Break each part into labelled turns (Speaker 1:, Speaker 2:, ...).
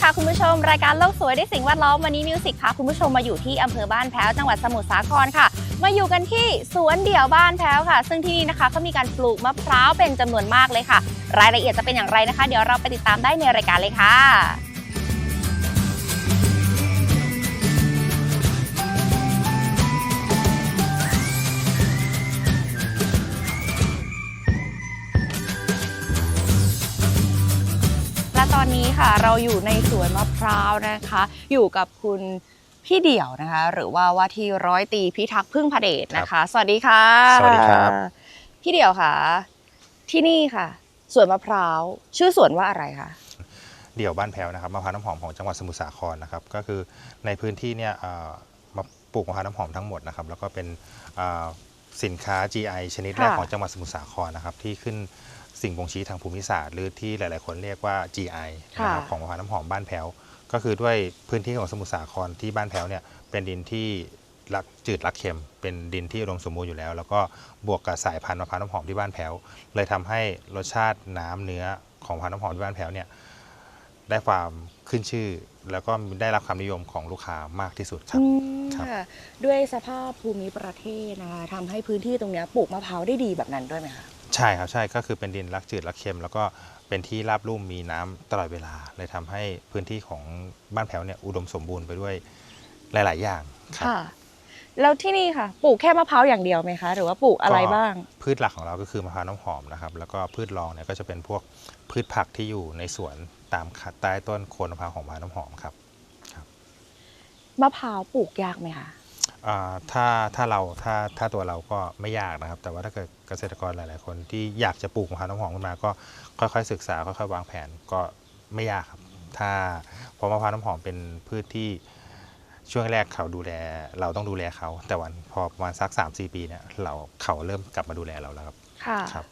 Speaker 1: ค่ะคุณผู้ชม รายการโลกสวยด้วยสิ่งแวดล้อมวันนี้มิวสิกพาคุณผู้ชมมาอยู่ที่อำเภอบ้านแพ้วจังหวัดสมุทรสาครค่ะ มาอยู่กันที่สวนเดี่ยวบ้านแพ้วค่ะ ซึ่งที่นี่นะคะเขามีการปลูกมะพร้าวเป็นจำนวนมากเลยค่ะ รายละเอียดจะเป็นอย่างไรนะคะ เดี๋ยวเราไปติดตามได้ในรายการเลยค่ะ อนนี้ค่ะ เราอยู่ในสวนมะพร้าวนะคะ อยู่กับคุณพี่เดี่ยวนะคะ หรือว่าว่าที่ร้อยตรีพิทักษ์พึ่งพระเดชนะคะ สวัสดีค่ะ
Speaker 2: สวัสดีครับ
Speaker 1: พี่เดี่ยวค่ะ ที่นี่ค่ะสวนมะพร้าวชื่อสวนว่าอะไรคะ
Speaker 2: เดี่ยวบ้านแพ้วนะครับมะพร้าวน้ำหอมของจังหวัดสมุทรสาครนะครับก็คือในพื้นที่เนี่ยเอ่อมาปลูกมะพร้าวน้ำหอมทั้งหมดนะครับแล้วก็เป็นเอ่อสินค้า GI ชนิดแรก
Speaker 1: ค่ะ
Speaker 2: ของจังหวัดสมุทรสาครนะครับที่ขึ้น สิ่งบ่งชี้ทางภูมิศาสตร์ หรือที่หลาย ๆ คนเรียกว่า GI นะครับของมะพร้าวน้ำหอมบ้านแพ้ว ก็คือด้วยพื้นที่ของสมุทรสาครที่บ้านแพ้วเนี่ยเป็นดินที่รักจืดรักเค็ม เป็นดินที่อุดมสมบูรณ์อยู่แล้ว แล้วก็บวกกับสายพันธุ์มะพร้าวน้ำหอมที่บ้านแพ้ว เลยทำให้รสชาติน้ำเนื้อของมะพร้าวน้ำหอมที่บ้านแพ้วเนี่ยได้ความขึ้นชื่อ แล้วก็ได้รับความนิยมของลูกค้ามากที่สุดครับ
Speaker 1: อืม
Speaker 2: ครับ
Speaker 1: ค่ะด้วยสภาพภูมิประเทศนะคะทำให้พื้นที่ตรงเนี้ยปลูกมะพร้าวได้ดีแบบนั้นด้วยไหมคะ
Speaker 2: ใช่ครับใช่ก็คือเป็นดินรักจืดรักเค็ม แล้วก็เป็นที่ราบลุ่มมีน้ำตลอดเวลาเลยทำให้พื้นที่ของบ้านแพ้วเนี่ยอุดมสมบูรณ์ไปด้วยหลาย ๆ อย่างครับ
Speaker 1: ค่ะ แล้วที่นี่ค่ะ ปลูกแค่มะพร้าวอย่างเดียวไหมคะ หรือว่าปลูกอะไรบ้าง
Speaker 2: พืชหลักของเราก็คือมะพร้าวน้ำหอมนะครับ แล้วก็พืชรองเนี่ยก็จะเป็นพวกพืชผักที่อยู่ในสวนตามขัดใต้ต้นโคนมะพร้าวของมะพร้าวน้ำหอมครับ
Speaker 1: มะพร้าวปลูกยากไหมคะ
Speaker 2: อ่า ถ้าถ้าเราถ้าถ้าตัวเราก็ไม่ยากนะครับ แต่ว่าถ้าเกิดเกษตรกรหลาย ๆ คนที่อยากจะปลูกมะพร้าวน้ำหอมขึ้นมา ก็ค่อย ๆ ศึกษาค่อยๆวางแผนก็ไม่ยากครับ ถ้าเพราะมะพร้าวน้ำหอมเป็นพืชที่ช่วงแรกเขาดูแล เราต้องดูแลเขา แต่วันพอประมาณสัก3-4ปีเนี่ยเราเขาเริ่มกลับมาดูแลเราแล้วครับ
Speaker 1: ค่ะ
Speaker 2: ครับ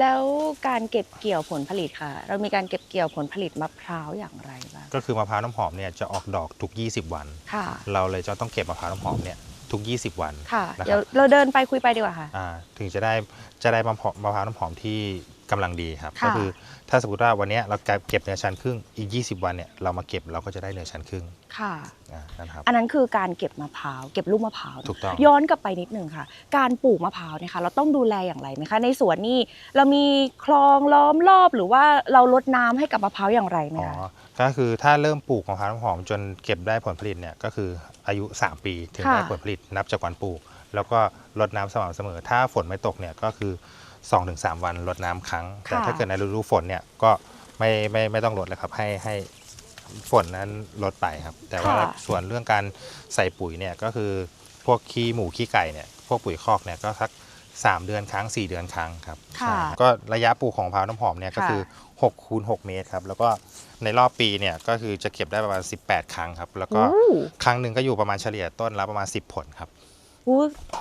Speaker 1: แล้วการเก็บเกี่ยวผลผลิตค่ะ เรามีการเก็บเกี่ยวผลผลิตมะพร้าวอย่างไรบ้าง
Speaker 2: ก็คือมะพร้าวน้ำหอมเนี่ยจะออกดอกทุก 20 วัน
Speaker 1: ค่ะ
Speaker 2: เราเลยจะต้องเก็บมะพร้าวน้ำหอมเนี่ยทุก 20 วัน
Speaker 1: ค่ะ
Speaker 2: นะค
Speaker 1: เดี๋ย
Speaker 2: รั
Speaker 1: ว
Speaker 2: บ
Speaker 1: เราเดินไปคุยไปดีกว่าค่ะ
Speaker 2: อ่าถึงจะได้จะได้มะพร้าวมะพร้าวน้ำหอมที่ กำลังดีครับ
Speaker 1: ค่ะ
Speaker 2: ก็คือถ้าสมมติว่าวันเนี้ยเราเก็บเนื้อชั้นครึ่งอีก 20 วันเนี่ยเรามาเก็บเราก็จะได้เนื้อชั้นครึ่ง
Speaker 1: ค่ะ
Speaker 2: อ่านั่นครับ
Speaker 1: อันนั้นคือการเก็บมะพร้าวเก็บลูกมะพร้าว
Speaker 2: ถูกต้อง
Speaker 1: ย้อนกลับไปนิดนึงค่ะ การปลูกมะพร้าวเนี่ยค่ะ เราต้องดูแลอย่างไรไหมคะ ในสวนนี่เรามีคลองล้อมรอบหรือว่าเราลดน้ำให้กับมะพร้าวอย่างไรไหม
Speaker 2: อ๋อ
Speaker 1: คะ
Speaker 2: ก็คือถ้าเริ่มปลูกมะพร้าวน้ำหอมจนเก็บได้ผลผลิตเนี่ยก็คืออายุ 3 ปีถึงได้
Speaker 1: ค่ะ
Speaker 2: ผลผลิตนับจากวันปลูก แล้วก็รดน้ำสม่ำเสมอ ถ้าฝนไม่ตกเนี่ยก็คือ 2-3 วันรดน้ำครั้ง แต่ถ้าเกิดในฤดูฝนเนี่ยก็ไม่ไม่ไม่ต้องรดเลยครับให้ให้ฝนนั้นลดไปครับ แต่ว่า
Speaker 1: ค่ะ
Speaker 2: ส่วนเรื่องการใส่ปุ๋ยเนี่ยก็คือพวกขี้หมูขี้ไก่เนี่ยพวกปุ๋ยคอกเนี่ยก็สัก3 เดือนครั้ง 4 เดือนครั้งครับ
Speaker 1: ค่ะ
Speaker 2: ใช่ก็ระยะปลูกของมะพร้าวน้ำหอมเนี่ยก็
Speaker 1: ค่ะ
Speaker 2: คือ6คูณ6เมตรครับ แล้วก็ในรอบปีเนี่ยก็คือจะเก็บได้ประมาณ 18 ครั้งครับ แล้วก็
Speaker 1: อู้
Speaker 2: ครั้งหนึ่งก็อยู่ประมาณเฉลี่ยต้นละประมาณ 10 ผลครับ
Speaker 1: อู้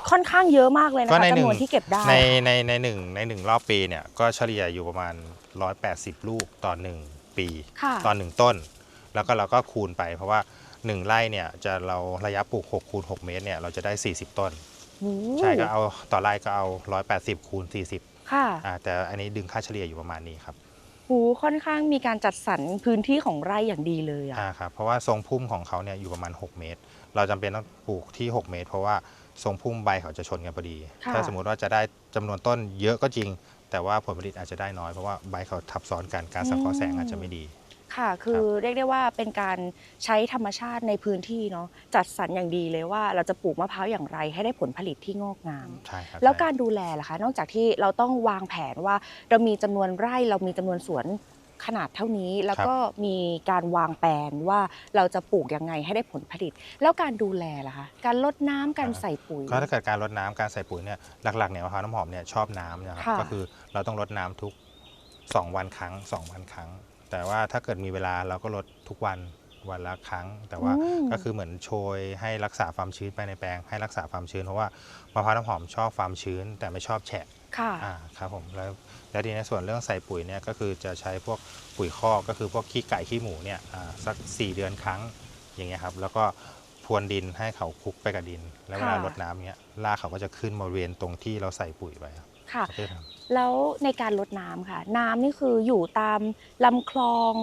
Speaker 1: ค่อนข้างเยอะมากเลยนะ
Speaker 2: ก็
Speaker 1: คะ
Speaker 2: ในหนึ่
Speaker 1: จำ
Speaker 2: ง
Speaker 1: นวนที่เก็บได้
Speaker 2: ในในในหนึ่งในหนึ่งรอบปีเนี่ยก็เฉลี่ยอยู่ประมาณ 180 ลูกต่อ 1 ปี
Speaker 1: ค่ะ
Speaker 2: ต่อ 1 ต้น แล้วก็เราก็คูณไปเพราะว่า 1 ไร่เนี่ยจะเราระยะปลูก6คูณ6เมตรเนี่ยเราจะได้ 40 ต้น
Speaker 1: อู้
Speaker 2: ใช่ก็เอาต่อไร่ก็เอา 180 คูณ 40
Speaker 1: ค่ะ
Speaker 2: อ่าแต่อันนี้ดึงค่าเฉลี่ยอยู่ประมาณนี้ครับ
Speaker 1: หูค่อนข้างมีการจัดสรรพื้นที่ของไร่อย่างดีเลยอะ
Speaker 2: อ่าครับเพราะว่าทรงพุ่มของเขาเนี่ยอยู่ประมาณ 6 เมตร เราจำเป็นต้องปลูกที่ 6 เมตร เพราะว่า ทรงพุ่มใบเขาจะชนกันพอดี
Speaker 1: ค่ะ
Speaker 2: ถ้าสมมุติว่าจะได้จำนวนต้นเยอะก็จริง แต่ว่าผลผลิตอาจจะได้น้อยเพราะว่าใบเขาทับซ้อนกันการสังเคราะห์แสงอาจจะไม่ดี
Speaker 1: ค่ะ คือเรียกได้ว่าเป็นการใช้ธรรมชาติในพื้นที่เนาะจัดสรรอย่างดีเลยว่าเราจะปลูกมะพร้าวอย่างไรให้ได้ผลผลิตที่งอกงาม
Speaker 2: ใช่ครับ
Speaker 1: แล้ว
Speaker 2: ใช่
Speaker 1: การดูแลล่ะคะ นอกจากที่เราต้องวางแผนว่าเรามีจำนวนไร่เรามีจำนวนสวน ขนาดเท่านี้แล้วก็มีการวางแผนว่าเราจะปลูกยังไงให้ได้ผลผลิต แล้วการดูแลล่ะคะการลดน้ำการใส่ปุ๋ย
Speaker 2: ก็ถ้าเกิดการรดน้ำการใส่ปุ๋ยเนี่ยหลักๆเนี่ยมะพร้าวน้ำหอมเนี่ยชอบน้ำนะครับ
Speaker 1: ค่ะ
Speaker 2: ก็คือเราต้องรดน้ำทุก 2 วันครั้ง 2 วันครั้ง แต่ว่าถ้าเกิดมีเวลาเราก็รดทุกวันวันละครั้ง แต่ว่า
Speaker 1: อืม
Speaker 2: ก็คือเหมือนโชยให้รักษาความชื้นไปในแปลง ให้รักษาความชื้นเพราะว่ามะพร้าวน้ำหอมชอบความชื้น แต่ไม่ชอบแฉะ
Speaker 1: ค่ะ
Speaker 2: อ่าครับผมแล้ว แล้วทีนี้ส่วนเรื่องใส่ปุ๋ยเนี่ยก็คือจะใช้พวกปุ๋ยคอกก็คือพวกขี้ไก่ขี้หมูเนี่ยอ่าสัก 4 เดือนครั้งอย่างเงี้ยครับแล้วก็พรวนดินให้เขาคลุกไปกับดิน แล้วเวลา
Speaker 1: ค่ะ
Speaker 2: รดน้ำเนี้ยรากเขาก็จะขึ้นมาบริเวณตรงที่เราใส่ปุ๋ยไปครับ
Speaker 1: ค่ะ
Speaker 2: เขาจะท
Speaker 1: แล้วในการลดน้ำค่ะ น้ำนี่คืออยู่ตามลำคลอง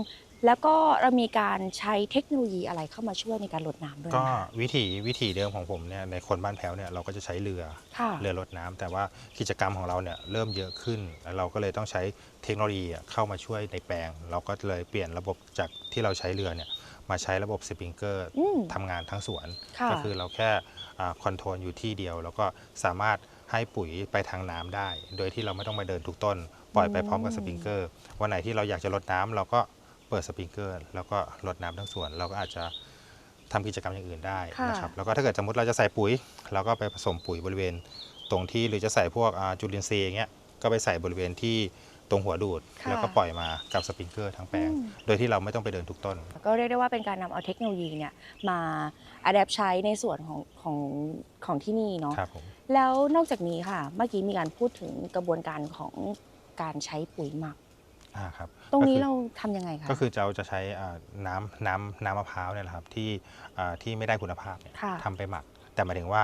Speaker 1: แล้วก็เรามีการใช้เทคโนโลยีอะไรเข้ามาช่วยในการลดน้ำด้วย
Speaker 2: ก็
Speaker 1: นะคะ
Speaker 2: วิถีวิถีเดิมของผมเนี่ยในคนบ้านแพ้วเนี่ยเราก็จะใช้เรือ
Speaker 1: ค่ะ
Speaker 2: เรือรดน้ำแต่ว่ากิจกรรมของเราเนี่ยเริ่มเยอะขึ้นแล้วเราก็เลยต้องใช้เทคโนโลยีอะเข้ามาช่วยในแปลง เราก็เลยเปลี่ยนระบบจากที่เราใช้เรือเนี่ยมาใช้ระบบสปริงเกอร์
Speaker 1: อืม
Speaker 2: ทำงานทั้งสวน
Speaker 1: ค่ะ
Speaker 2: ก็คือเราแค่คอนโทรลอยู่ที่เดียว แล้วก็สามารถให้ปุ๋ยไปทางน้ำได้ โดยที่เราไม่ต้องมาเดินทุกต้น ปล่อยไปพร้อมกับสปริงเกอร์วันไหนที่เราอยากจะลดน้ำเราก็ เปิดสปริงเกอร์ แล้วก็ลดน้ำทั้งสวน เราก็อาจจะทำกิจกรรมอย่างอื่นได้
Speaker 1: ค่ะ
Speaker 2: นะครับ แล้วก็ถ้าเกิดสมมติเราจะใส่ปุ๋ย เราก็ไปผสมปุ๋ยบริเวณตรงที่หรือจะใส่พวกอ่าจุลินทรีย์อย่างเงี้ย ก็ไปใส่บริเวณที่ตรงหัวดูด
Speaker 1: ค่ะ
Speaker 2: แล้วก็ปล่อยมากับสปริงเกอร์ทั้งแปลง
Speaker 1: อืม
Speaker 2: โดยที่เราไม่ต้องไปเดินทุกต้น
Speaker 1: ก็เรียกได้ว่าเป็นการนำเอาเทคโนโลยีเนี่ยมาอัดแอปใช้ในส่วนของของของที่นี่เนาะ
Speaker 2: ครับผม
Speaker 1: แล้วนอกจากนี้ค่ะ เมื่อกี้มีการพูดถึงกระบวนการของการใช้ปุ๋ยหมัก
Speaker 2: อ่าครับ
Speaker 1: ตรงนี้
Speaker 2: ก็คือ
Speaker 1: เราทำยังไงคะ
Speaker 2: ก็คือเราจะใช้อ่าน้ำน้ำน้ำมะพร้าวเนี่ยแหละครับที่อ่าที่ไม่ได้คุณภาพเนี่ย
Speaker 1: ค่ะ
Speaker 2: ทำไปหมัก แต่หมายถึงว่า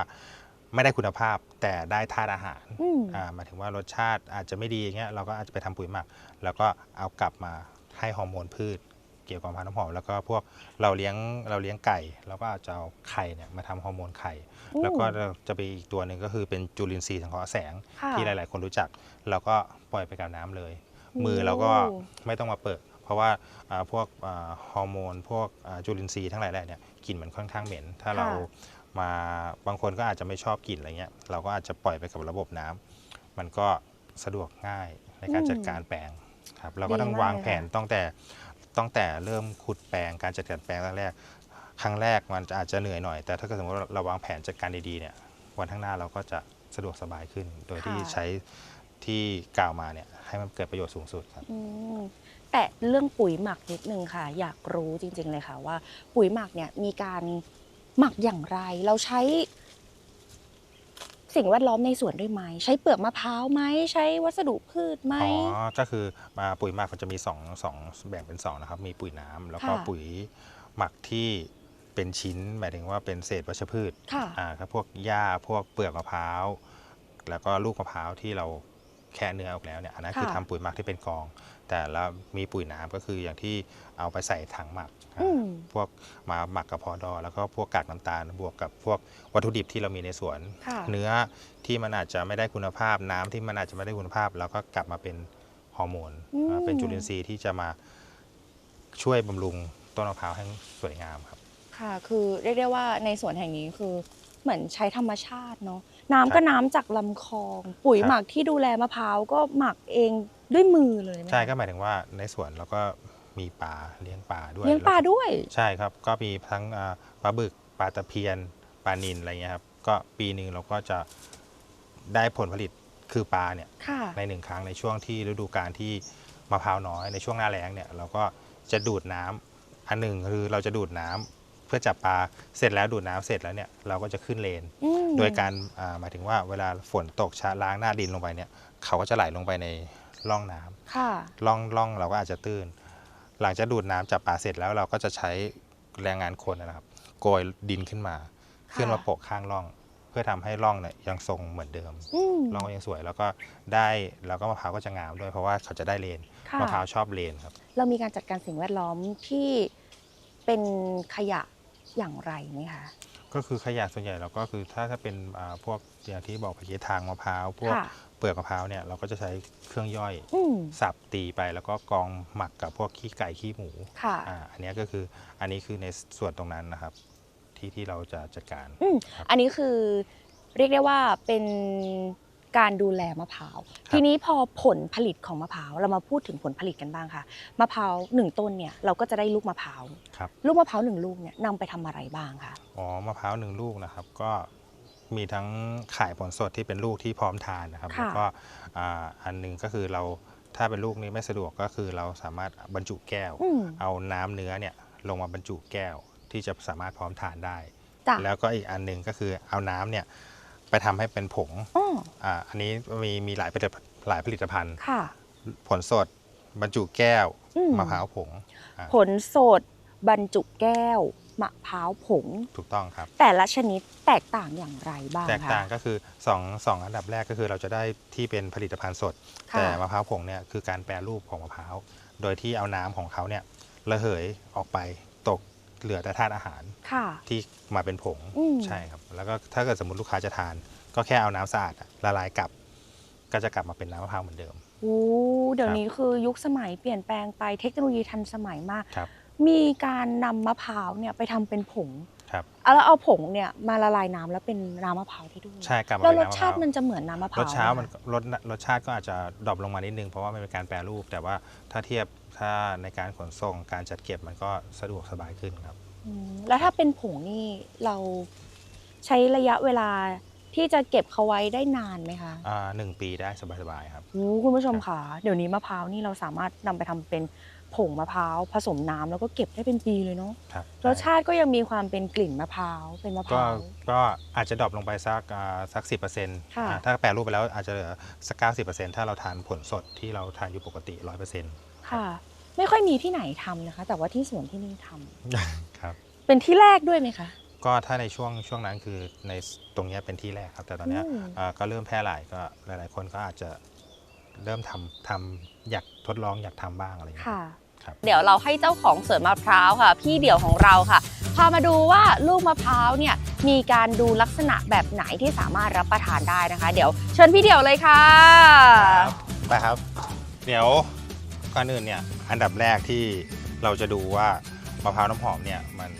Speaker 2: ไม่ได้คุณภาพแต่ได้ธาตุอาหาร
Speaker 1: อืม
Speaker 2: อ่าหมายถึงว่ารสชาติอาจจะไม่ดีอย่างเงี้ยเราก็อาจจะไปทำปุ๋ยหมัก แล้วก็เอากลับมาให้ฮอร์โมนพืช เกี่ยวกับความน้ำหอมแล้วก็พวกเราเลี้ยงเราเลี้ยงไก่เราก็อาจจะเอาไข่เนี่ยมาทำฮอร์โมนไข่
Speaker 1: อืม
Speaker 2: แล้วก็จะไปอีกตัวหนึ่งก็คือเป็นจุลินทรีย์สังเคราะห์แสง
Speaker 1: ค่ะ
Speaker 2: ที่หลาย ๆ คนรู้จัก เราก็ปล่อยไปกับน้ำเลย
Speaker 1: โอ้
Speaker 2: มือเราก็ไม่ต้องมาเปิด เพราะว่าอ่าพวกอ่าฮอร์โมน พวกอ่าจุลินทรีย์ทั้งหลายแหล่เนี่ยกลิ่นมันค่อนข้างเหม็น ถ้าเรามาบางคนก็อาจจะไม่ชอบกลิ่นอะไรเงี้ยเราก็อาจจะปล่อยไปกับระบบน้ำมันก็สะดวกง่ายในการจัดการแปลงครับเราก็ต้องวางแผนตั้งแต่ตั้งแต่เริ่มขุดแปลงการจัดการแปลงแรกๆครั้งแรกมันอาจจะเหนื่อยหน่อย แต่ถ้าเกิดสมมติว่าเราวางแผนจัดการดีๆเนี่ยวันข้างหน้าเราก็จะสะดวกสบายขึ้น โดยที่
Speaker 1: ค่ะ
Speaker 2: ใช้ที่กล่าวมาเนี่ยให้มันเกิดประโยชน์สูงสุดครับ
Speaker 1: อืมแต่เรื่องปุ๋ยหมักนิดนึงค่ะ อยากรู้จริง ๆ เลยค่ะว่า ปุ๋ยหมักเนี่ยมีการหมักอย่างไร เราใช้ สิ่งแวดล้อมในสวนด้วยไหม ใช้เปลือกมะพร้าวไหมใช้วัสดุพืชไหม
Speaker 2: อ๋อ ก็คือมาปุ๋ยหมักมันจะมี2องสองแบ่งเป็น2นะครับ มีปุ๋ยน้ำแล้วก็
Speaker 1: ค่ะ
Speaker 2: ปุ๋ยหมักที่เป็นชิ้น หมายถึงว่าเป็นเศษวัชพืช
Speaker 1: ค่ะ
Speaker 2: อ่าครับพวกหญ้าพวกเปลือกมะพร้าว แล้วก็ลูกมะพร้าวที่เรา แค่เนื้อออกแล้วเนี่ยอันนั้นคือ
Speaker 1: ค่ะ
Speaker 2: ทำปุ๋ยหมักที่เป็นกอง แต่แล้วมีปุ๋ยน้ำก็คืออย่างที่เอาไปใส่ถังหมักอ่า
Speaker 1: อืม
Speaker 2: พวกมาหมักกับพอดอ แล้วก็พวกกากน้ำตาลบวกกับพวกวัตถุดิบที่เรามีในสวน
Speaker 1: ค่ะ
Speaker 2: เนื้อที่มันอาจจะไม่ได้คุณภาพน้ำที่มันอาจจะไม่ได้คุณภาพ แล้วก็กลับมาเป็นฮอร์โมน
Speaker 1: อืม
Speaker 2: อ่าเป็นจุลินทรีย์ที่จะมาช่วยบำรุงต้นมะพร้าวให้สวยงามครับ
Speaker 1: ค่ะ คือเรียกได้ว่าในสวนแห่งนี้คือเหมือนใช้ธรรมชาติเนาะ น้ำ
Speaker 2: ครับ
Speaker 1: ก็น้ำจากลำคลอง ปุ๋ย
Speaker 2: ครับ
Speaker 1: หมักที่ดูแลมะพร้าวก็หมักเองด้วยมือเลยไหมคะ
Speaker 2: ใช่ก็หมายถึงว่าในสวนเราก็มีปลาเลี้ยงปลาด้วย
Speaker 1: เลี้ยงปลาด้วย
Speaker 2: ใช่ครับ ก็มีทั้งอ่าปลาบึกปลาตะเพียนปลานิลอะไรเงี้ยครับ ก็ปีหนึ่งเราก็จะได้ผลผลิตคือปลาเนี่ย
Speaker 1: ค่ะ
Speaker 2: ในหนึ่งครั้งในช่วงที่ฤดูกาลที่มะพร้าวน้อยในช่วงหน้าแล้งเนี่ยเราก็จะดูดน้ำอันหนึ่งคือเราจะดูดน้ำเพื่อจับปลาเสร็จแล้วดูดน้ำเสร็จแล้วเนี่ยเราก็จะขึ้นเลน
Speaker 1: อืม
Speaker 2: โดยการอ่าหมายถึงว่าเวลาฝนตกชะล้างหน้าดินลงไปเนี่ยเขาก็จะไหลลงไปในร่องน้ำ
Speaker 1: ค่ะ
Speaker 2: ร่องร่องเราก็อาจจะตื้น หลังจากดูดน้ำจับปลาเสร็จแล้วเราก็จะใช้แรงงานคนนะครับโกยดินขึ้นมา
Speaker 1: ค่ะ
Speaker 2: ขึ้นมาโปะข้างร่อง เพื่อทำให้ร่องเนี่ยยังทรงเหมือนเดิม
Speaker 1: อืม
Speaker 2: ร่องก็ยังสวยแล้วก็ได้แล้วก็มะพร้าวก็จะงามด้วยเพราะว่าเขาจะได้เลน
Speaker 1: ค่ะ
Speaker 2: มะพร้าวชอบเลนครับ
Speaker 1: เรามีการจัดการสิ่งแวดล้อมที่เป็นขยะ อย่างไรไหมคะ
Speaker 2: ก็คือขยะส่วนใหญ่เราก็คือถ้าถ้าเป็นอ่าพวกอย่างที่บอกเมื่อกี้ทางมะพร้าวพวก
Speaker 1: ค่ะ
Speaker 2: เปลือกมะพร้าวเนี่ยเราก็จะใช้เครื่องย่อย
Speaker 1: อืม
Speaker 2: สับตีไปแล้วก็กองหมักกับพวกขี้ไก่ขี้หมู
Speaker 1: ค่ะ
Speaker 2: อ่าอันเนี้ยก็คืออันนี้คือในส่วนตรงนั้นนะครับ ที่ที่เราจะจัดการ
Speaker 1: อืม
Speaker 2: ครับ
Speaker 1: อันนี้คือเรียกได้ว่าเป็น การดูแลมะพร้าว ทีนี้พอผลผลิตของมะพร้าวเรามาพูดถึงผลผลิตกันบ้างค่ะ มะพร้าวหนึ่งต้นเนี่ยเราก็จะได้ลูกมะพร้าว
Speaker 2: ครับ
Speaker 1: ลูกมะพร้าวหนึ่งลูกเนี่ยนำไปทำอะไรบ้างคะ
Speaker 2: อ๋อ มะพร้าวหนึ่งลูกนะครับก็มีทั้งขายผลสดที่เป็นลูกที่พร้อมทานนะครับ
Speaker 1: ค่ะ
Speaker 2: แล้วก็อ่าอันหนึงก็คือเราถ้าเป็นลูกนี้ไม่สะดวกก็คือเราสามารถบรรจุแก้ว
Speaker 1: อืม
Speaker 2: เอาน้ำเนื้อเนี่ยลงมาบรรจุแก้วที่จะสามารถพร้อมทานได้
Speaker 1: จ้ะ
Speaker 2: แล้วก็อีกอันหนึ่งก็คือเอาน้ำเนี่ย ไปทำให้เป็นผง
Speaker 1: อ้อ
Speaker 2: อ่าอันนี้มีมีหลายผลิตหลายผลิตภัณฑ์
Speaker 1: ค่ะ
Speaker 2: ผลสดบรรจุแก้ว
Speaker 1: อืม
Speaker 2: มะพร้าวผงอ่า
Speaker 1: ผลสดบรรจุแก้วมะพร้าวผง
Speaker 2: ถูกต้องครับ
Speaker 1: แต่ละชนิดแตกต่างอย่างไรบ้าง
Speaker 2: แตก
Speaker 1: คะ
Speaker 2: ต่างก็คือสองสองอันดับแรกก็คือเราจะได้ที่เป็นผลิตภัณฑ์สด
Speaker 1: ค่ะ
Speaker 2: แต่มะพร้าวผงเนี่ยคือการแปรรูปของมะพร้าว โดยที่เอาน้ำของเขาเนี่ยระเหยออกไปตก เหลือแต่ธาตุอาหาร
Speaker 1: ค่ะ
Speaker 2: ที่มาเป็นผง
Speaker 1: อืม
Speaker 2: ใช่ครับ แล้วก็ถ้าเกิดสมมติลูกค้าจะทาน ก็แค่เอาน้ำสะอาดอะละลายกลับ ก็จะกลับมาเป็นน้ำมะพร้าวเหมือนเดิม
Speaker 1: โอ้เดี๋ยว
Speaker 2: ครับ
Speaker 1: นี้คือยุคสมัยเปลี่ยนแปลงไปเทคโนโลยีทันสมัยมาก
Speaker 2: ครับ
Speaker 1: มีการนำมะพร้าวเนี่ยไปทำเป็นผง
Speaker 2: ครับ
Speaker 1: เอาแล้วเอาผงเนี่ยมาละลายน้ำแล้วเป็นน้ำมะพร้าวได้ด้วย
Speaker 2: ใช่กลับมา
Speaker 1: แล้ว
Speaker 2: เป็น
Speaker 1: รส
Speaker 2: น้ำมะพ
Speaker 1: ชา
Speaker 2: ร้าว
Speaker 1: ติมันจะเหมือนน้ำมะพร้ารว
Speaker 2: สชาติ
Speaker 1: ไห
Speaker 2: มันรสรสชาติก็อาจจะดรอปลงมานิดนึงเพราะว่ามันเป็นการแปรรูป แต่ว่าถ้าเทียบ ถ้าในการขนส่งการจัดเก็บมันก็สะดวกสบายขึ้นครับ
Speaker 1: อืมแล้วถ้าเป็นผงนี่เราใช้ระยะเวลาที่จะเก็บเขาไว้ได้นานไหมคะ
Speaker 2: อ่าหนึ่งปีได้สบายๆครับ
Speaker 1: โอ้คุณผู้ชมค่ะ เดี๋ยวนี้มะพร้าวนี่เราสามารถนำไปทำเป็นผงมะพร้าวผสมน้ำแล้วก็เก็บได้เป็นปีเลยเนาะ
Speaker 2: ครับ
Speaker 1: รสชาติก็ยังมีความเป็นกลิ่นมะพร้าวเป็นมะพ
Speaker 2: ก็
Speaker 1: ร้าว
Speaker 2: ก็อาจจะดรอปลงไปสักอ่าสักสิบเปอร์เซ็นต์
Speaker 1: ค่ะ
Speaker 2: ถ้าแปรรูปไปแล้วอาจจะเหลือสักเก้าสิบเปอร์เซ็นต์ถ้าเราทานผลสดที่เราทานอยู่ปกติร้อยเปอร์เซ็นต์
Speaker 1: ค่ะ ไม่ค่อยมีที่ไหนทำนะคะ แต่ว่าที่สวนที่นี่ทำ
Speaker 2: ครับ
Speaker 1: เป็นที่แรกด้วยไหมคะ
Speaker 2: ก็ถ้าในช่วงช่วงนั้นคือในตรงเนี้ยเป็นที่แรกครับ แต่ตอนเนี้ย
Speaker 1: อืม
Speaker 2: อ่าก็เริ่มแพร่หลายก็หลาย ๆ คนก็อาจจะเริ่มทำทำอยากทดลองอยากทำบ้างอะไรอย่างเงี้ย
Speaker 1: ค่ะ
Speaker 2: ครับ
Speaker 1: เดี๋ยวเราให้เจ้าของสวนมะพร้าวค่ะ พี่เดี่ยวของเราค่ะพามาดูว่าลูกมะพร้าวเนี่ยมีการดูลักษณะแบบไหนที่สามารถรับประทานได้นะคะ เดี๋ยวเชิญพี่เดี่ยวเลยค่ะ
Speaker 2: ไปครับ เดี๋ยว ก่อนอื่นเนี่ยอันดับแรกที่เราจะดูว่ามะพร้าวน้ำหอมเนี่ยมัน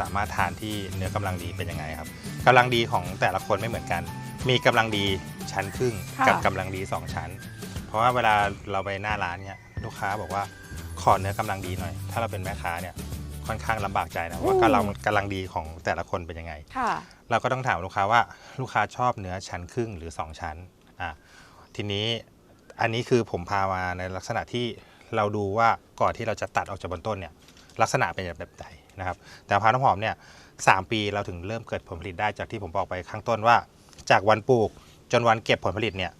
Speaker 2: สามารถทานที่เนื้อกำลังดีเป็นยังไงครับกำลังดีของแต่ละคนไม่เหมือนกัน มีกำลังดีชั้นครึ่ง
Speaker 1: ค่ะ
Speaker 2: กับกำลังดีสองชั้น เพราะว่าเวลาเราไปหน้าร้านเนี่ยลูกค้าบอกว่าขอเนื้อกำลังดีหน่อย ถ้าเราเป็นแม่ค้าเนี่ยค่อนข้างลำบากใจนะว่ากำลังกำลังดีของแต่ละคนเป็นยังไง
Speaker 1: ค่ะ
Speaker 2: เราก็ต้องถามลูกค้าว่าลูกค้าชอบเนื้อชั้นครึ่งหรือ 2 ชั้นอะทีนี้อันนี้คือผมพามาในลักษณะที่ เราดูว่าก่อนที่เราจะตัดออกจากบนต้นเนี่ยลักษณะเป็นแบบไหนนะครับ แต่มะพร้าวน้ำหอมเนี่ยสามปีเราถึงเริ่มเกิดผลผลิตได้จากที่ผมบอกไปข้างต้นว่า จากวันปลูกจนวันเก็บผลผลิตเนี่ย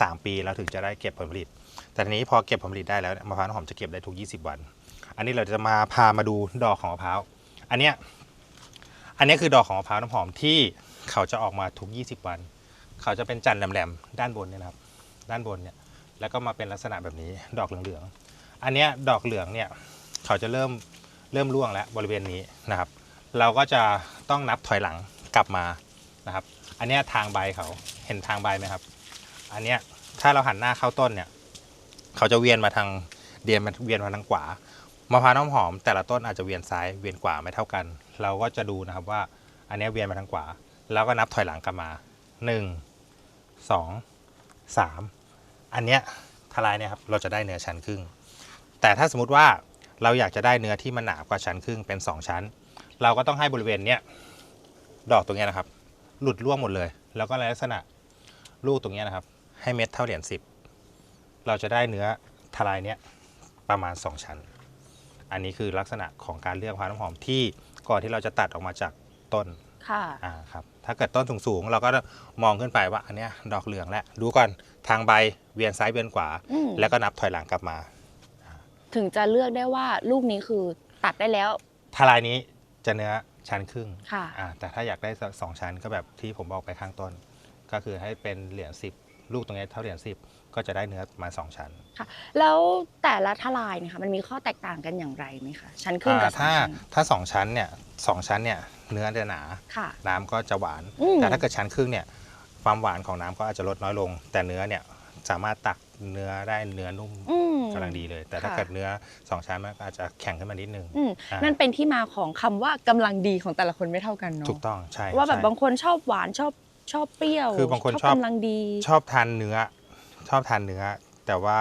Speaker 2: สามปีเราถึงจะได้เก็บผลผลิต แต่ทีนี้พอเก็บผลผลิตได้แล้วมะพร้าวน้ำหอมจะเก็บได้ทุก 20 วัน อันนี้เราจะมาพามาดูดอกของมะพร้าวอันเนี้ยอันนี้คือดอกของมะพร้าวน้ำหอมที่เขาจะออกมาทุก 20 วัน เขาจะเป็นจันทร์แหลมๆด้านบนเนี่ยนะครับ ด้านบนเนี่ยแล้วก็มาเป็นลักษณะแบบนี้ดอกเหลืองๆ อันเนี้ยดอกเหลืองเนี่ยเขาจะเริ่มเริ่มร่วงแล้วบริเวณนี้นะครับ เราก็จะต้องนับถอยหลังกลับมานะครับ อันเนี้ยทางใบเขาเห็นทางใบไหมครับ อันเนี้ยถ้าเราหันหน้าเข้าต้นเนี่ย เขาจะเวียนมาทางเดียนมาเวียนมาทางขวามะพร้าวน้ำหอม แต่ละต้นอาจจะเวียนซ้ายเวียนขวาไม่เท่ากัน เราก็จะดูนะครับว่า อันเนี้ยเวียนมาทางขวา แล้วก็นับถอยหลังกลับมา 1 2 3 อันเนี้ยทลายเนี่ยครับเราจะได้เนื้อชั้นครึ่ง แต่ถ้าสมมติว่าเราอยากจะได้เนื้อที่มันหนากว่าชั้นครึ่งเป็น 2 ชั้น เราก็ต้องให้บริเวณเนี้ยดอกตรงเนี้ยนะครับ หลุดร่วงหมดเลย แล้วก็ในลักษณะลูกตรงเนี้ยนะครับ ให้เม็ดเท่าเหรียญสิบเราจะได้เนื้อทลายเนี้ยประมาณ 2 ชั้น อันนี้คือลักษณะของการเลือกมะพร้าวน้ำหอมที่ก่อนที่เราจะตัดออกมาจากต้น
Speaker 1: ค่ะ
Speaker 2: อ่าครับถ้าเกิดต้นสูงๆเราก็มองขึ้นไปว่าอันเนี้ยดอกเหลืองแล้วดูก่อนทางใบเวียนซ้ายเวียนขวา
Speaker 1: อืม
Speaker 2: แล้วก็นับถอยหลังกลับมา
Speaker 1: ถึงจะเลือกได้ว่าลูกนี้คือตัดได้แล้ว
Speaker 2: ทลายนี้จะเนื้อชั้นครึ่ง
Speaker 1: ค่ะ
Speaker 2: อ่าแต่ถ้าอยากได้สักสองชั้นก็แบบที่ผมบอกไปข้างต้น ก็คือให้เป็นเหรียญสิบลูกตรงนี้เท่าเหรียญสิบก็จะได้เนื้อประมาณสองชั้น
Speaker 1: แล้วแต่ละทลายเนะคะมันมีข้อแตกต่างกันอย่างไรไหมคะชั้นครึ่งกับ
Speaker 2: อ่า
Speaker 1: สอง
Speaker 2: ถ้า
Speaker 1: ชั้น
Speaker 2: ถ้าสองชั้นเนี่ยสองชั้นเนี่ยเนื้อจะหนา
Speaker 1: ค่ะ
Speaker 2: น้ำก็จะหวาน
Speaker 1: อืม
Speaker 2: แต่ถ้าเกิดชั้นครึ่งเนี่ยความหวานของน้ำก็อาจจะลดน้อยลง แต่เนื้อเนี่ย สามารถตักเนื้อได้เนื้อนุ่ม
Speaker 1: อืม
Speaker 2: กำลังดีเลย แต่ถ้า
Speaker 1: ค่ะ
Speaker 2: เกิดเนื้อสองชั้นมันก็อาจจะแข็งขึ้นมานิดนึง
Speaker 1: อืม
Speaker 2: อ่า
Speaker 1: นั่นเป็นที่มาของคำว่ากำลังดีของแต่ละคนไม่เท่ากันเนาะ
Speaker 2: ถูกต้องใช่
Speaker 1: ว่าแบบ
Speaker 2: ใช่
Speaker 1: บางคนชอบหวานชอบชอบเปรี้ยว
Speaker 2: คือบางคน
Speaker 1: ชอบ
Speaker 2: ชอบ
Speaker 1: กำลังดี
Speaker 2: ชอบทานเนื้อ ชอบทานเนื้อ แต่ว่า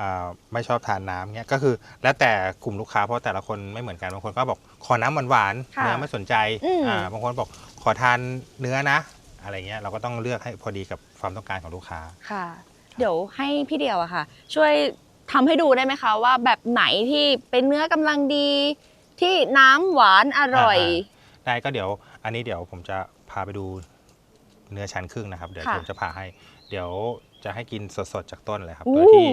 Speaker 2: อ่าไม่ชอบทานน้ำเนี่ยก็คือแล้วแต่กลุ่มลูกค้าเพราะแต่ละคนไม่เหมือนกันบางคนก็บอกขอน้ำหวานๆ
Speaker 1: ค่ะ
Speaker 2: เนื้อไม่สนใจ
Speaker 1: อืม
Speaker 2: อ่าบางคนบอกขอทานเนื้อนะ อะไรเงี้ยเราก็ต้องเลือกให้พอดีกับความต้องการของลูกค้า
Speaker 1: ค่ะ เดี๋ยวให้พี่เดียวอะค่ะ ช่วยทำให้ดูได้ไหมคะ ว่าแบบไหนที่เป็นเนื้อกำลังดี ที่น้ำหวานอร่อย
Speaker 2: ได้ก็เดี๋ยวอันนี้เดี๋ยวผมจะพาไปดูเนื้อชั้นครึ่งนะครับ เดี๋ยว
Speaker 1: ค่ะ
Speaker 2: ผมจะพาให้ เดี๋ยวจะให้กินสดๆจากต้นเลยครับ
Speaker 1: อู้
Speaker 2: โดยที่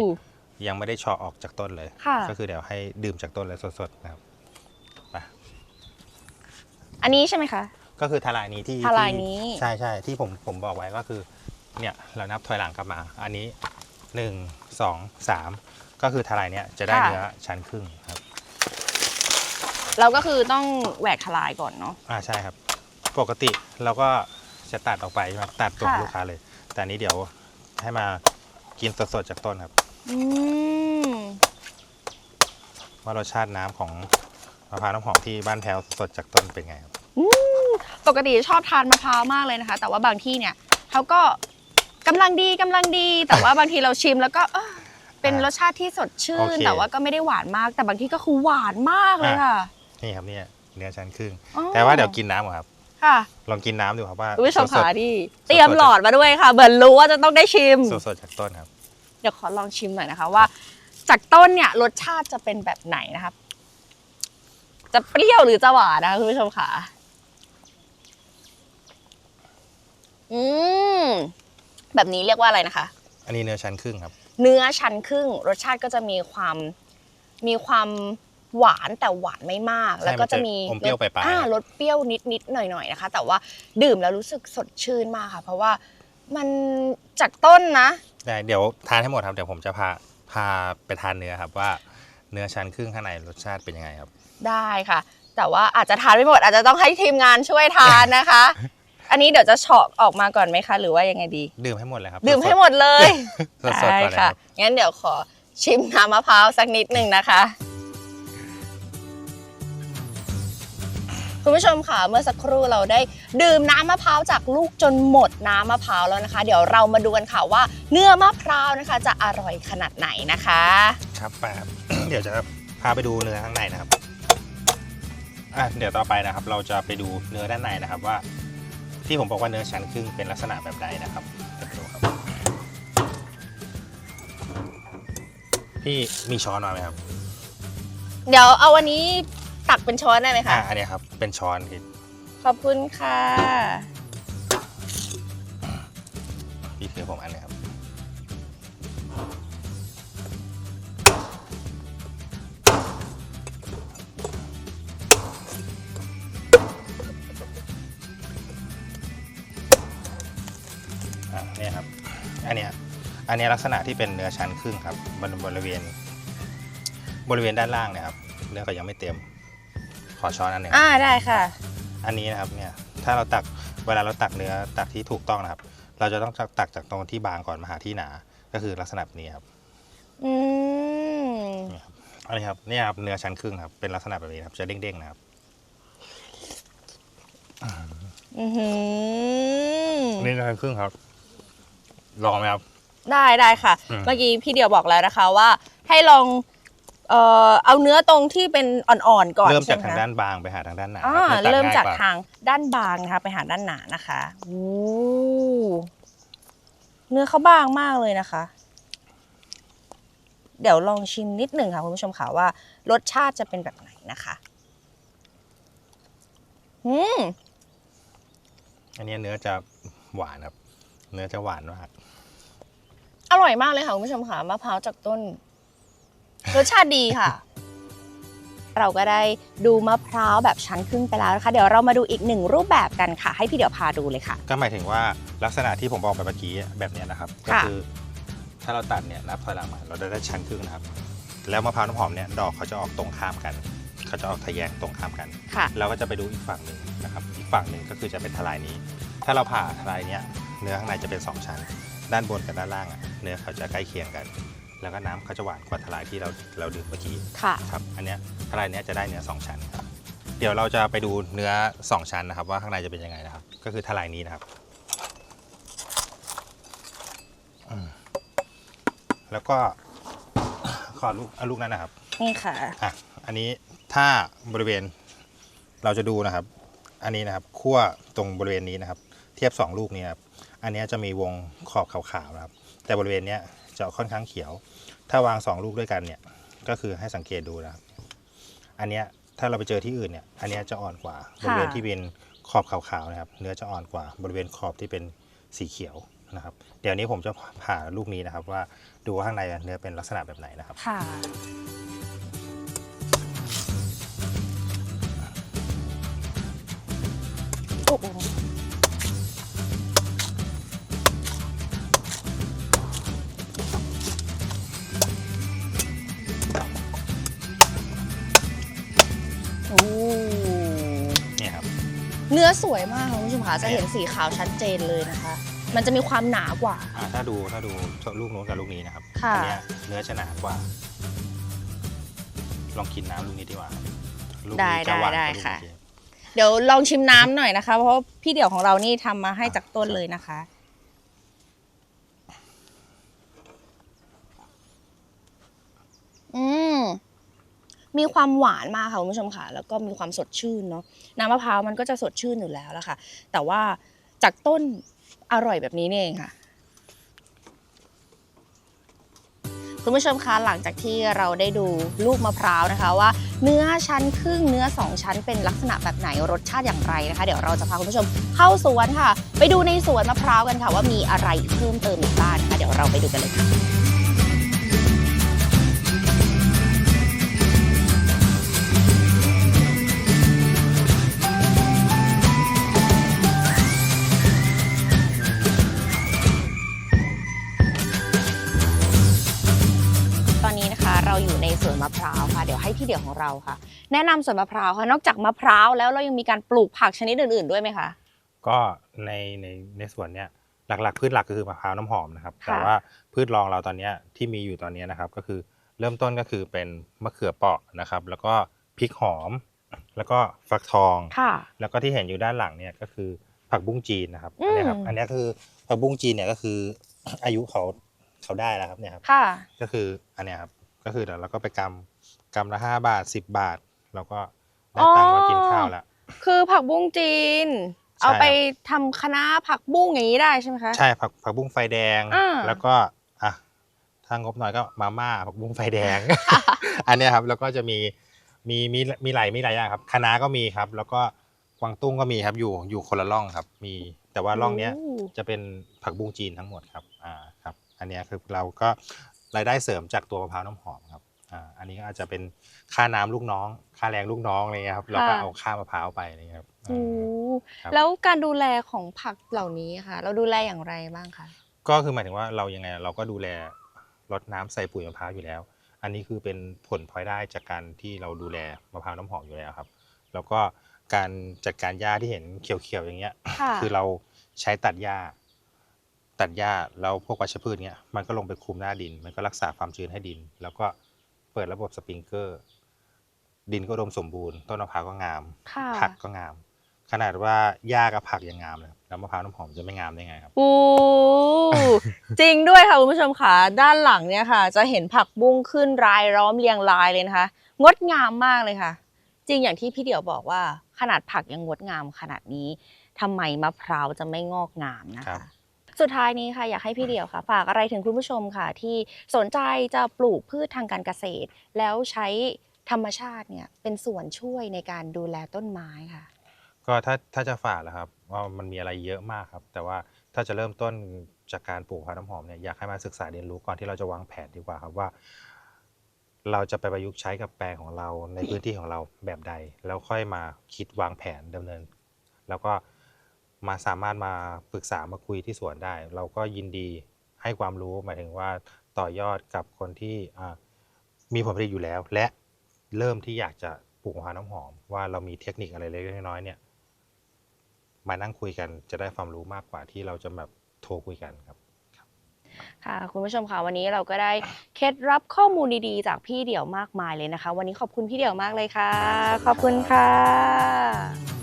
Speaker 2: ยังไม่ได้เฉาะออกจากต้นเลย
Speaker 1: ค่ะ
Speaker 2: ก็คือเดี๋ยวให้ดื่มจากต้นเลยสดๆนะครับ
Speaker 1: อันนี้ใช่ไหมคะ
Speaker 2: ก็คือทลายนี้ที่
Speaker 1: ทลายนี้
Speaker 2: ที่ใช่ใช่ที่ผมผมบอกไว้ก็คือ เนี่ยเรานับถอยหลังกลับมา อันนี้หนึ่งสองสามก็คือทลายเนี้ยจะได้เนื้อชั้นครึ่งครับ
Speaker 1: เราก็คือต้องแหวกทลายก่อนเนาะ
Speaker 2: อ่าใช่ครับ ปกติเราก็จะตัดออกไปใช่ไหมตัดส่ง
Speaker 1: ค่ะ
Speaker 2: ลูกค้าเลย แต่อันนี้เดี๋ยวให้มากินสดๆจากต้นครับ
Speaker 1: อืม
Speaker 2: ว่ารสชาติน้ำของมะพร้าวน้ำหอมที่บ้านแพ้วสดจากต้นเป็นไงครับ
Speaker 1: ปกติชอบทานมะพร้าวมากเลยนะคะ แต่ว่าบางที่เนี่ยเขาก็ กำลังดีกำลังดี แต่ว่าบางทีเราชิมแล้วก็เอ้อเป็นรสชาติที่สดชื่
Speaker 2: โอนเค
Speaker 1: แต่ว่าก็ไม่ได้หวานมาก แต่บางที่ก็คือหวานมากเลยค่ะ
Speaker 2: นี่ครับเนี่ยเนื้อชั้นครึ่ง
Speaker 1: อ๋อ
Speaker 2: แต่ว่าเดี๋ยวกินน้ำก่อนครับ
Speaker 1: ค่ะ
Speaker 2: ลองกินน้ำดูครับว่า
Speaker 1: คุณผู้ชม
Speaker 2: ส
Speaker 1: ค่ะ
Speaker 2: ด
Speaker 1: ที่เตรียมหลอดมาด้วยค่ะเหมือนรู้ว่าจะต้องได้ชิม
Speaker 2: ๆสดๆจากต้นครับ
Speaker 1: เดี๋ยวขอลองชิมหน่อยนะคะว่า จากต้นเนี่ยรสชาติจะเป็นแบบไหนนะครับ จะเปรี้ยวหรือจะหวานนะคะคุณผู้ชมค่ะ อืม แบบนี้เรียกว่าอะไรนะคะ
Speaker 2: อันนี้เนื้อชั้นครึ่งครับ
Speaker 1: เนื้อชั้นครึ่ง รสชาติก็จะมีความมีความหวานแต่หวานไม่มาก
Speaker 2: ใช่
Speaker 1: แล้วก็จะมี
Speaker 2: มันจะอมเปรี้ยวปลายๆ
Speaker 1: อ่ารสเปรี้ยวนิดนิดๆหน่อยหน่อยๆนะคะ แต่ว่าดื่มแล้วรู้สึกสดชื่นมากค่ะ เพราะว่ามันจากต้นนะ
Speaker 2: ได้เดี๋ยวทานให้หมดครับเดี๋ยวผมจะพาพาไปทานเนื้อครับว่าเนื้อชั้นครึ่งข้างในรสชาติเป็นยังไงครับ
Speaker 1: ได้ค่ะ แต่ว่าอาจจะทานไม่หมดอาจจะต้องให้ทีมงานช่วยทานนะคะ อันนี้เดี๋ยวจะเฉาะออกมาก่อนไหมคะ หรือว่ายังไงดี
Speaker 2: ดื่มให้หมดเลยครับ
Speaker 1: ดื่มให้หมดเลย
Speaker 2: สดๆสดๆก่อนเลย
Speaker 1: ค่ะ
Speaker 2: ครับ
Speaker 1: งั้นเดี๋ยวขอชิมน้ำมะพร้าวสักนิดหนึ่งนะคะ คุณผู้ชมค่ะเมื่อสักครู่เราได้ดื่มน้ำมะพร้าวจากลูกจนหมดน้ำมะพร้าวแล้วนะคะ เดี๋ยวเรามาดูกันค่ะว่าเนื้อมะพร้าวนะคะ จะอร่อยขนาดไหนนะคะ
Speaker 2: ครับไปครับเดี๋ยวจะพาไปดูเนื้อข้างในนะครับอะเดี๋ยวต่อไปนะครับ เราจะไปดูเนื้อด้านในนะครับว่า ที่ผมบอกว่าเนื้อชั้นครึ่งเป็นลักษณะแบบใดนะครับเดี๋ยวไปดูครับ พี่มีช้อนมาไหมครับ
Speaker 1: เดี๋ยวเอาวันนี้ตักเป็นช้อนได้ไหมคะ
Speaker 2: อ่าอันเนี้ยครับ เป็นช้อนพี่
Speaker 1: ขอบคุณค่ะ
Speaker 2: พี่ถือผมอันนี้ครับ อันเนี้ยลักษณะที่เป็นเนื้อชั้นครึ่งครับบนบริเวณ บริเวณด้านล่างเนี่ยครับเนื้อก็ยังไม่เต็ม ขอช้อนอันหนึ่ง
Speaker 1: อ่าได้ค่ะ
Speaker 2: อันนี้นะครับเนี่ยถ้าเราตักเวลาเราตักเนื้อตักที่ถูกต้องนะครับ เราจะต้องตักจากตรงที่บางก่อนมาหาที่หนา ก็คือลักษณะแบบนี้ครับ
Speaker 1: อืม
Speaker 2: นี่ครับอันนี้ครับเนี่ยครับเนื้อชั้นครึ่งครับเป็นลักษณะแบบนี้ครับจะเด้งๆนะครับ
Speaker 1: อือหือ
Speaker 2: นี่เนื้อชั้นครึ่งครับลองไหมครับ
Speaker 1: ได้ได้ค่ะ
Speaker 2: อืม
Speaker 1: เมื่อกี้พี่เดียวบอกแล้วนะคะว่า ให้ลองเอ่อเอาเนื้อตรงที่เป็นอ่อนๆก่อน
Speaker 2: เริ่มจาก
Speaker 1: ใช่ไห
Speaker 2: ทาง
Speaker 1: คะ
Speaker 2: ด้านบางไปหาทางด้านหนา
Speaker 1: อ่า
Speaker 2: ครับพื่อตัด
Speaker 1: เริ่มจาก
Speaker 2: ง่ยว่
Speaker 1: ทางด้านบางนะคะไปหาด้านหนานะคะอู้เนื้อเขาบางมากเลยนะคะ เดี๋ยวลองชิมนิดหนึ่งค่ะคุณผู้ชมค่ะว่ารสชาติจะเป็นแบบไหนนะคะอืม
Speaker 2: อันนี้เนื้อจะหวานครับ เนื้อจะหวานมาก
Speaker 1: อร่อยมากเลยค่ะคุณผู้ชมค่ะมะพร้าวจากต้นรสชาติดีค่ะ เราก็ได้ดูมะพร้าวแบบชั้นครึ่งไปแล้วนะคะเดี๋ยวเรามาดูอีกหนึ่งรูปแบบกันค่ะ ให้พี่เดี๋ยวพาดูเลยค่ะ
Speaker 2: ก็หมายถึงว่าลักษณะที่ผมบอกไปเมื่อกี้แบบเนี้ยนะครับ ก็
Speaker 1: ค่ะ
Speaker 2: คือถ้าเราตัดเนี่ยนับถอยหลังมาเราจะได้ชั้นครึ่งนะครับ แล้วมะพร้าวน้ำหอมเนี่ยดอกเขาจะออกตรงข้ามกัน เขาจะออกทะแยงตรงข้ามกัน
Speaker 1: ค่ะ
Speaker 2: เราก็จะไปดูอีกฝั่งหนึ่งนะครับ อีกฝั่งหนึ่งก็คือจะเป็นทลายนี้ ถ้าเราผ่าทลายเนี้ยเนื้อข้างในจะเป็นสองชั้น ด้านบนกับด้านล่างอะเนื้อเขาจะใกล้เคียงกัน แล้วก็น้ำเขาจะหวานกว่าทลายที่เราเราดื่มเมื่อกี้
Speaker 1: ค่ะ
Speaker 2: ครับอันเนี้ยทลายเนี้ยจะได้เนื้อสองชั้นครับเดี๋ยวเราจะไปดูเนื้อสองชั้นนะครับ ว่าข้างในจะเป็นยังไงนะครับ ก็คือทลายนี้นะครับอืมแล้วก็ ขอลูกเอาลูกนั้นนะครับ
Speaker 1: นี่ค่ะ
Speaker 2: อะ อันนี้ถ้าบริเวณเราจะดูนะครับ อันนี้นะครับ ขั้วตรงบริเวณนี้นะครับ เทียบ 2 ลูกนี้ครับ อันนี้จะมีวงขอบขาวๆนะครับ แต่บริเวณนี้จะค่อนข้างเขียว ถ้าวาง 2 ลูกด้วยกันเนี่ยก็คือให้สังเกตดูนะครับ อันนี้ถ้าเราไปเจอที่อื่นเนี่ย อันนี้จะอ่อนกว่าบริเวณที่เป็นขอบขาวๆนะครับ เนื้อจะอ่อนกว่าบริเวณขอบที่เป็นสีเขียวนะครับ เดี๋ยวนี้ผมจะผ่าลูกนี้นะครับ ว่าดูว่าข้างในเนื้อเป็นลักษณะแบบไหนนะครับ
Speaker 1: ค่ะ อสวยมากค่ะคุณผู้ชมค่ะจะเห็นสีขาวชัดเจนเลยนะคะ มันจะมีความหนากว่า
Speaker 2: อ่าถ้าดูถ้าดูลูกนู้นกับลูกนี้นะครับ
Speaker 1: ค่ะ
Speaker 2: อัเนี้ยเนื้อจะหนากว่า ลองกินน้ำลูกนี้ดีกว่าครับลูก
Speaker 1: ได้
Speaker 2: นี้จะหวาน
Speaker 1: ได้
Speaker 2: กว่าลูก
Speaker 1: ค่ะ
Speaker 2: เมื่อกี้
Speaker 1: เดี๋ยวลองชิมน้ำหน่อยนะคะ เพราะพี่เดี่ยวของเรานี่ทำมาให้จากต้นเลยนะคะ อืม มีความหวานมากค่ะคุณผู้ชมค่ะ แล้วก็มีความสดชื่นเนาะน้ำมะพร้าวมันก็จะสดชื่นอยู่แล้วละค่ะ แต่ว่าจากต้นอร่อยแบบนี้นี่เองค่ะคุณผู้ชมคะหลังจากที่เราได้ดูลูกมะพร้าวนะคะ ว่าเนื้อชั้นครึ่งเนื้อสองชั้นเป็นลักษณะแบบไหนรสชาติอย่างไรนะคะ เดี๋ยวเราจะพาคุณผู้ชมเข้าสวนค่ะ ไปดูในสวนมะพร้าวกันค่ะ ว่ามีอะไรเพิ่มเติมอีกบ้างนะคะเดี๋ยวเราไปดูกันเลยค่ะ เดี๋ยวให้พี่เดี่ยวของเราค่ะ แนะนำสวนมะพร้าวค่ะนอกจากมะพร้าวแล้วเรายังมีการปลูกผักชนิดอื่น ๆ ด้วยไหมคะ
Speaker 2: ก็ในในในส่วนเนี้ยหลักๆ พืชหลักก็คือมะพร้าวน้ำหอมนะครับ
Speaker 1: ค่ะ
Speaker 2: แต่ว่าพืชรองเราตอนเนี้ยที่มีอยู่ตอนเนี้ยนะครับก็คือเริ่มต้นก็คือเป็นมะเขือเปราะนะครับ แล้วก็พริกหอม แล้วก็ฟักทอง
Speaker 1: ค่ะ
Speaker 2: แล้วก็ที่เห็นอยู่ด้านหลังเนี่ยก็คือผักบุ้งจีนนะครับ
Speaker 1: อื
Speaker 2: อัน
Speaker 1: ม
Speaker 2: เนี้ยครับอันเนี้ยคือผักบุ้งจีนเนี่ยก็คืออายุเขาเขาได้แล้วครับเนี่ยครับ
Speaker 1: ค่ะ
Speaker 2: ก็คืออันเนี้ยครับก็คือเดี๋ยวเราก็ไปกำ กำละห้าบาทสิบบาทแล้วก็ได้ตังค์มากินข้าวแล้ว
Speaker 1: คือผักบุ้งจีน
Speaker 2: ใช่
Speaker 1: เอาไปทำคะน้าผักบุ้งอย่างนี้ได้ใช่ไหมคะ
Speaker 2: ใช่ผักผักบุ้งไฟแดง
Speaker 1: อ่า
Speaker 2: แล้วก็อะถ้างบหน่อยก็มาม่าผักบุ้งไฟแดง อันเนี้ยครับแล้วก็จะมีมีมีมีหลายมีหลายอย่างครับคะน้าก็มีครับ แล้วก็กวางตุ้งก็มีครับอยู่อยู่คนละร่องครับ มีแต่ว่าร่องเนี้ย
Speaker 1: โอ้
Speaker 2: จะเป็นผักบุ้งจีนทั้งหมดครับอ่าครับ อันเนี้ยคือเราก็รายได้เสริมจากตัวมะพร้าวน้ำหอมครับ อ่าอันนี้ก็อาจจะเป็นค่าน้ำลูกน้อง ค่าแรงลูกน้องอะไรเงี้ยครับแล้วก็เอาค่ามะพร้าวไปอะไรเงี้ยครับ
Speaker 1: โอ้
Speaker 2: ครับ
Speaker 1: แล้วการดูแลของผักเหล่านี้ค่ะ เราดูแลอย่างไรบ้างคะ
Speaker 2: ก็คือหมายถึงว่าเรายังไงเราก็ดูแลรดน้ำใส่ปุ๋ยมะพร้าวอยู่แล้ว อันนี้คือเป็นผลพลอยได้จากการที่เราดูแลมะพร้าวน้ำหอมอยู่แล้วครับ แล้วก็การจัดการหญ้าที่เห็นเขียวๆอย่างเงี้ย
Speaker 1: ค่ะ
Speaker 2: คือเราใช้ตัดหญ้าตัดหญ้าแล้วพวกวัชพืชเนี้ยมันก็ลงไปคลุมหน้าดิน มันก็รักษาความชื้นให้ดิน แล้วก็ เปิดระบบสปริงเกอร์ ดินก็อุดมสมบูรณ์ ต้นมะพร้าวก็งาม
Speaker 1: ค่ะ
Speaker 2: ผักก็งาม ขนาดว่าหญ้ากับผักยังงามเลยแล้วมะพร้าวน้ำหอมจะไม่งามได้ไงครับ
Speaker 1: โอ้ จริงด้วยค่ะคุณผู้ชมค่ะ ด้านหลังเนี่ยค่ะ จะเห็นผักบุ้งขึ้นรายล้อมเรียงรายเลยนะคะ งดงามมากเลยค่ะ จริงอย่างที่พี่เดี่ยวบอกว่า ขนาดผักยังงดงามขนาดนี้ทำไมมะพร้าวจะไม่งอกงามนะ
Speaker 2: ครั
Speaker 1: คะ
Speaker 2: บ
Speaker 1: สุดท้ายนี้ค่ะอยากให้พี่เดี่ยวค่ะ ฝากอะไรถึงคุณผู้ชมค่ะ ที่สนใจจะปลูกพืชทางการเกษตร แล้วใช้ธรรมชาติเนี่ยเป็นส่วนช่วยในการดูแลต้นไม้ค่ะ
Speaker 2: ก็ถ้าถ้าจะฝากนะครับว่ามันมีอะไรเยอะมากครับ แต่ว่าถ้าจะเริ่มต้นจากการปลูกมะพร้าวน้ำหอมเนี่ยอยากให้มาศึกษาเรียนรู้ก่อนที่เราจะวางแผนดีกว่าครับว่า เราจะไปประยุกต์ใช้กับแปลงของเราในพื้นที่ของเราแบบใด แล้วค่อยมาคิดวางแผนดำเนิน แล้วก็ มาสามารถมาปรึกษามาคุยที่สวนได้ เราก็ยินดีให้ความรู้หมายถึงว่าต่อยอดกับคนที่อ่ามีผลผลิตอยู่แล้ว และเริ่มที่อยากจะปลูกมะพร้าวน้ำหอม ว่าเรามีเทคนิคอะไรเล็กๆน้อยๆเนี่ยมานั่งคุยกันจะได้ความรู้มากกว่าที่เราจะแบบโทรคุยกันครับ
Speaker 1: ค่ะคุณผู้ชมค่ะวันนี้เราก็ได้เคล็ดรับข้อมูลดีๆ จากพี่เดี่ยวมากมายเลยนะคะ วันนี้ขอบคุณพี่เดี่ยวมากเลยค่ะ ขอบคุณค่ะ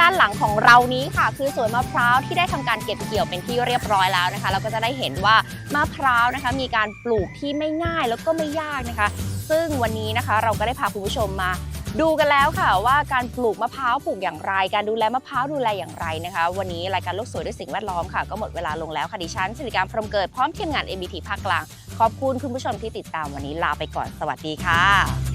Speaker 1: ด้านหลังของเรานี้ค่ะ คือสวนมะพร้าวที่ได้ทำการเก็บเกี่ยวเป็นที่เรียบร้อยแล้วนะคะเราก็จะได้เห็นว่ามะพร้าวนะคะ มีการปลูกที่ไม่ง่ายแล้วก็ไม่ยากนะคะ ซึ่งวันนี้นะคะเราก็ได้พาคุณผู้ชมมาดูกันแล้วค่ะว่าการปลูกมะพร้าวปลูกอย่างไร การดูแลมะพร้าวดูแลอย่างไรนะคะ วันนี้รายการโลกสวยด้วยสิ่งแวดล้อมค่ะ ก็หมดเวลาลงแล้วค่ะดิฉันสิริการพรหมเกิดพร้อมทีมงาน MBT ภาคกลาง ขอบคุณคุณผู้ชมที่ติดตามวันนี้ลาไปก่อนสวัสดีค่ะ